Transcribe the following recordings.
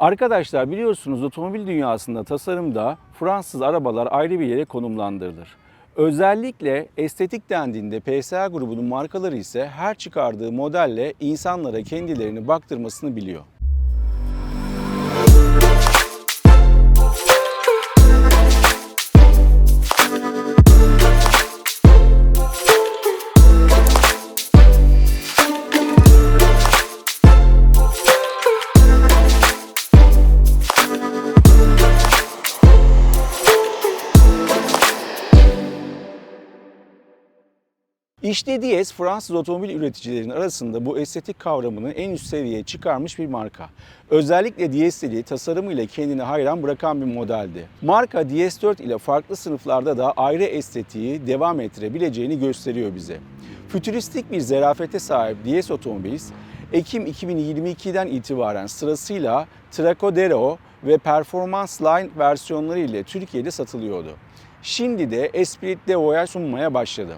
Arkadaşlar biliyorsunuz otomobil dünyasında tasarımda Fransız arabalar ayrı bir yere konumlandırılır. Özellikle estetik dendiğinde PSA grubunun markaları ise her çıkardığı modelle insanlara kendilerini baktırmasını biliyor. İşte DS Fransız otomobil üreticilerinin arasında bu estetik kavramını en üst seviyeye çıkarmış bir marka. Özellikle DS'li tasarımıyla kendini hayran bırakan bir modeldi. Marka DS4 ile farklı sınıflarda da ayrı estetiği devam ettirebileceğini gösteriyor bize. Fütüristik bir zerafete sahip DS Automobiles, Ekim 2022'den itibaren sırasıyla Tracodero ve Performance Line versiyonları ile Türkiye'de satılıyordu. Şimdi de Esprit de Voyage sunmaya başladı.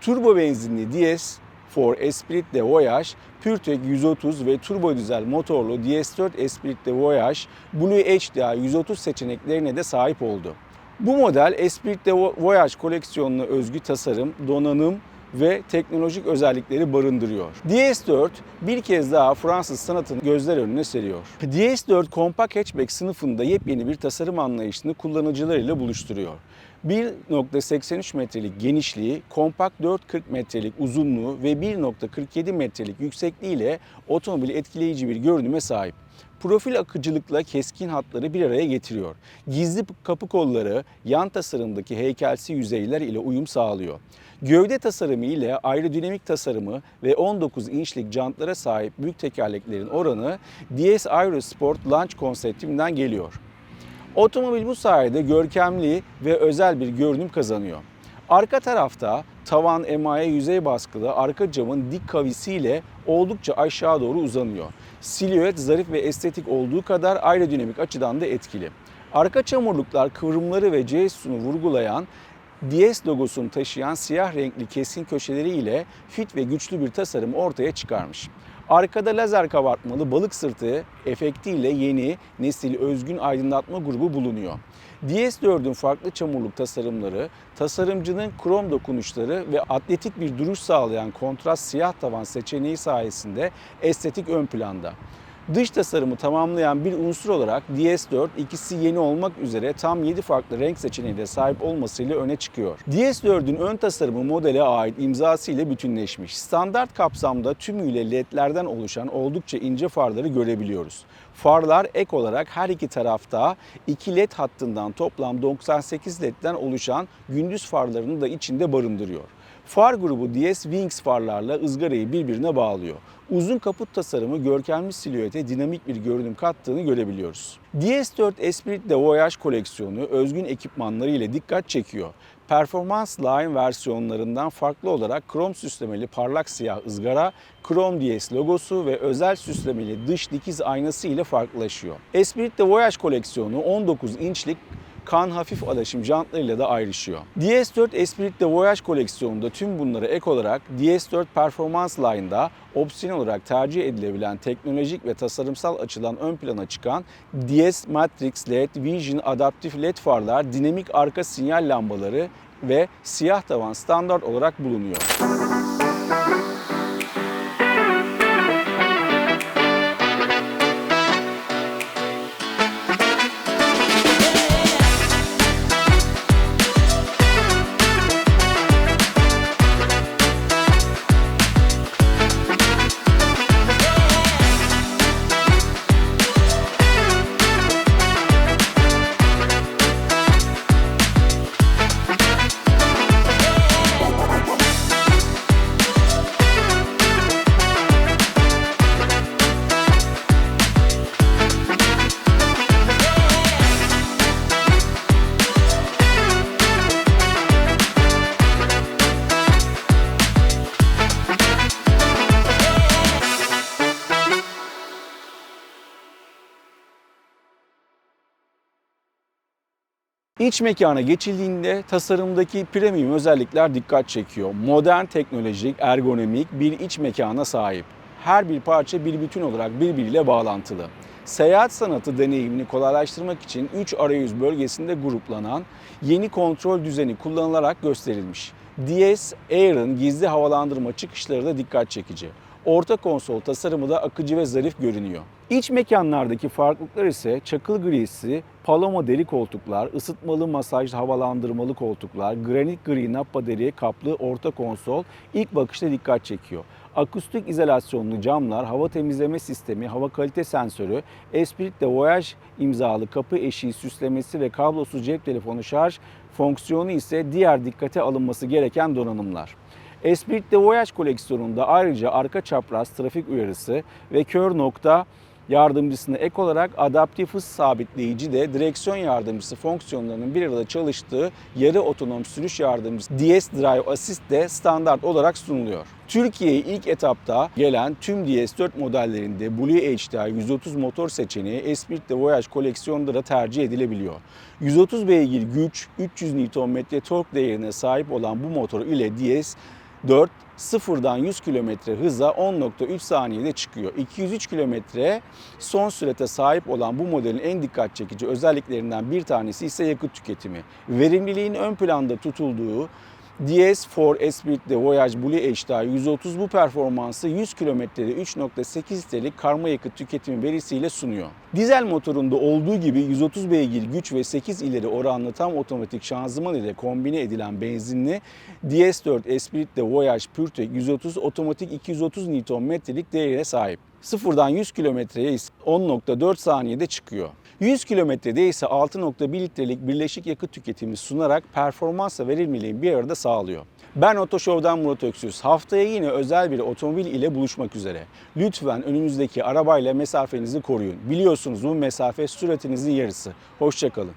Turbo benzinli DS for Esprit de Voyage, PureTech 130 ve turbo dizel motorlu DS4 Esprit de Voyage Blue HDI 130 seçeneklerine de sahip oldu. Bu model Esprit de Voyage koleksiyonuna özgü tasarım, donanım ve teknolojik özellikleri barındırıyor. DS4 bir kez daha Fransız sanatını gözler önüne seriyor. DS4 kompakt hatchback sınıfında yepyeni bir tasarım anlayışını kullanıcılarıyla buluşturuyor. 1.83 metrelik genişliği, kompakt 4.40 metrelik uzunluğu ve 1.47 metrelik yüksekliğiyle otomobili etkileyici bir görünüme sahip. Profil akıcılıkla keskin hatları bir araya getiriyor. Gizli kapı kolları yan tasarımdaki heykelsi yüzeyler ile uyum sağlıyor. Gövde tasarımı ile aerodinamik tasarımı ve 19 inçlik jantlara sahip büyük tekerleklerin oranı DS Aero Sport Launch konseptinden geliyor. Otomobil bu sayede görkemli ve özel bir görünüm kazanıyor. Arka tarafta tavan emaye yüzey baskılı arka camın dik kavisiyle oldukça aşağı doğru uzanıyor. Silüet zarif ve estetik olduğu kadar aerodinamik açıdan da etkili. Arka çamurluklar kıvrımları ve sütunu vurgulayan DS logosunu taşıyan siyah renkli keskin köşeleri ile fit ve güçlü bir tasarım ortaya çıkarmış. Arkada lazer kabartmalı balık sırtı efektiyle yeni nesil özgün aydınlatma grubu bulunuyor. DS4'ün farklı çamurluk tasarımları, tasarımcının krom dokunuşları ve atletik bir duruş sağlayan kontrast siyah tavan seçeneği sayesinde estetik ön planda. Dış tasarımı tamamlayan bir unsur olarak DS4 ikisi yeni olmak üzere tam 7 farklı renk seçeneğine sahip olmasıyla öne çıkıyor. DS4'ün ön tasarımı modele ait imzası ile bütünleşmiş. Standart kapsamda tümüyle ledlerden oluşan oldukça ince farları görebiliyoruz. Farlar ek olarak her iki tarafta iki led hattından toplam 98 ledden oluşan gündüz farlarını da içinde barındırıyor. Far grubu DS Wings farlarla ızgarayı birbirine bağlıyor. Uzun kaput tasarımı görkemli silüete dinamik bir görünüm kattığını görebiliyoruz. DS4 Esprit de Voyage koleksiyonu özgün ekipmanları ile dikkat çekiyor. Performance Line versiyonlarından farklı olarak krom süslemeli parlak siyah ızgara, krom DS logosu ve özel süslemeli dış dikiz aynası ile farklılaşıyor. Esprit de Voyage koleksiyonu 19 inçlik kan hafif alaşım jantlarıyla da ayrışıyor. DS4 Esprit de Voyage koleksiyonunda tüm bunlara ek olarak DS4 Performance Line'da opsiyon olarak tercih edilebilen teknolojik ve tasarımsal açıdan ön plana çıkan DS Matrix LED Vision adaptif LED farlar, dinamik arka sinyal lambaları ve siyah tavan standart olarak bulunuyor. İç mekana geçildiğinde tasarımdaki premium özellikler dikkat çekiyor. Modern teknolojik, ergonomik bir iç mekana sahip. Her bir parça bir bütün olarak birbiriyle bağlantılı. Seyahat sanatı deneyimini kolaylaştırmak için 3 arayüz bölgesinde gruplanan yeni kontrol düzeni kullanılarak gösterilmiş. DS Air'ın gizli havalandırma çıkışları da dikkat çekici. Orta konsol tasarımı da akıcı ve zarif görünüyor. İç mekanlardaki farklılıklar ise çakıl grisi, paloma deri koltuklar, ısıtmalı masaj havalandırmalı koltuklar, granit gri nappa deri kaplı orta konsol ilk bakışta dikkat çekiyor. Akustik izolasyonlu camlar, hava temizleme sistemi, hava kalite sensörü, Esprit de Voyage imzalı kapı eşiği süslemesi ve kablosuz cep telefonu şarj fonksiyonu ise diğer dikkate alınması gereken donanımlar. Esprit de Voyage koleksiyonunda ayrıca arka çapraz trafik uyarısı ve kör nokta yardımcısına ek olarak adaptif hız sabitleyici de direksiyon yardımcısı fonksiyonlarının bir arada çalıştığı yarı otonom sürüş yardımcısı DS Drive Assist de standart olarak sunuluyor. Türkiye'ye ilk etapta gelen tüm DS4 modellerinde Blue HDI 130 motor seçeneği Esprit de Voyage koleksiyonunda da tercih edilebiliyor. 130 beygir güç, 300 Nm tork değerine sahip olan bu motor ile DS 4 sıfırdan 100 km hıza 10.3 saniyede çıkıyor. 203 km son sürete sahip olan bu modelin en dikkat çekici özelliklerinden bir tanesi ise yakıt tüketimi. Verimliliğin ön planda tutulduğu DS4 Esprit de Voyage Blue HDI 130 bu performansı 100 kilometrede 3.8 litrelik karma yakıt tüketimi verisiyle sunuyor. Dizel motorunda olduğu gibi 130 beygir güç ve 8 ileri oranlı tam otomatik şanzıman ile kombine edilen benzinli DS4 Esprit de Voyage PureTech 130 otomatik 230 Nm'lik değere sahip. Sıfırdan 100 kilometreye ise 10.4 saniyede çıkıyor. 100 kilometrede ise 6.1 litrelik birleşik yakıt tüketimi sunarak performansla verimliliği bir arada sağlıyor. Ben Otoshow'dan Murat Öksüz. Haftaya yine özel bir otomobil ile buluşmak üzere. Lütfen önünüzdeki arabayla mesafenizi koruyun. Biliyorsunuz bu mesafe süratinizin yarısı. Hoşçakalın.